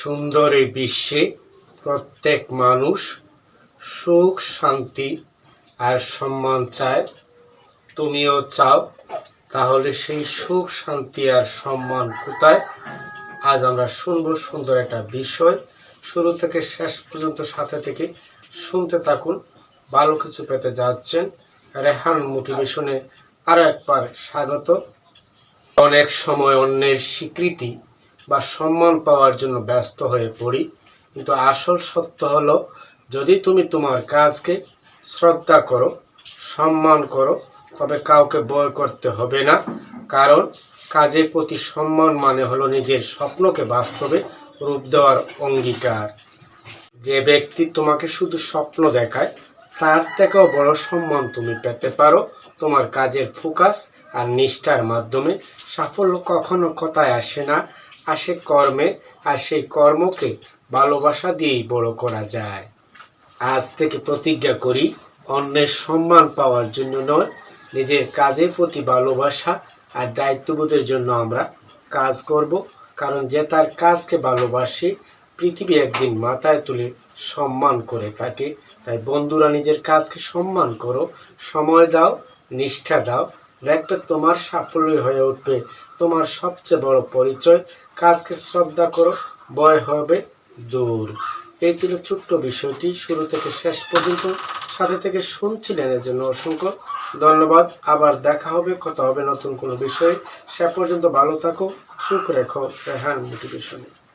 সুন্দর এই বিশ্বে প্রত্যেক মানুষ সুখ, শান্তি আর সম্মান চায়। তুমিও চাও, তাহলে সেই সুখ, শান্তি আর সম্মান কোথায়? আজ আমরা শুনব সুন্দর একটা বিষয়। শুরু থেকে শেষ পর্যন্ত সাথে থেকে শুনতে থাকুন। ভালো কিছু পেতে যাচ্ছেন রেহান মোটিভেশনে আরও একবার স্বাগত। অনেক সময় অন্যের স্বীকৃতি বা সম্মান পাওয়ার জন্য ব্যস্ত হয়ে পড়ি। কিন্তু আসল সত্য হলো, যদি তুমি তোমার কাজকে শ্রদ্ধা করো, সম্মান করো, তবে কাউকে বয় করতে হবে না। কারণ কাজের প্রতি সম্মান মানে হলো নিজের স্বপ্নকে বাস্তবে রূপ দেওয়ার অঙ্গীকার। যে ব্যক্তি তোমাকে শুধু স্বপ্ন দেখায়, তার থেকেও বড় সম্মান তুমি পেতে পারো। তোমার কাজের ফোকাস আর নিষ্ঠার মাধ্যমে সাফল্য কখনো কথায় আসে না। আসে কর্মে, আর সেই কর্মকে ভালোবাসা দিয়েই বড় করা যায়। আজ থেকে প্রতিজ্ঞা করি, অন্যের সম্মান পাওয়ার জন্য নয়, নিজের কাজের প্রতি ভালোবাসা আর দায়িত্ববোধের জন্য আমরা কাজ করব, কারণ যে তার কাজকে ভালোবাসে, পৃথিবী একদিন মাথায় তুলে সম্মান করে তাকে তাই বন্ধুরা, নিজের কাজকে সম্মান করো, সময় দাও, নিষ্ঠা দাও দেখবে তোমার সাফল্য হয়ে উঠবে। তোমার সবচেয়ে বড় পরিচয়, কাজকে শ্রদ্ধা করো, বয় হবে দূর। এই ছিল ছোট্ট বিষয়টি, শুরু থেকে শেষ পর্যন্ত। সাথে থেকে শুনছিলেন এর জন্য অসংখ্য। ধন্যবাদ, আবার দেখা হবে, কথা হবে নতুন কোনো বিষয়ে। সে পর্যন্ত ভালো থাকো, সুখ রেখো, রেহান মোটিভেশনে।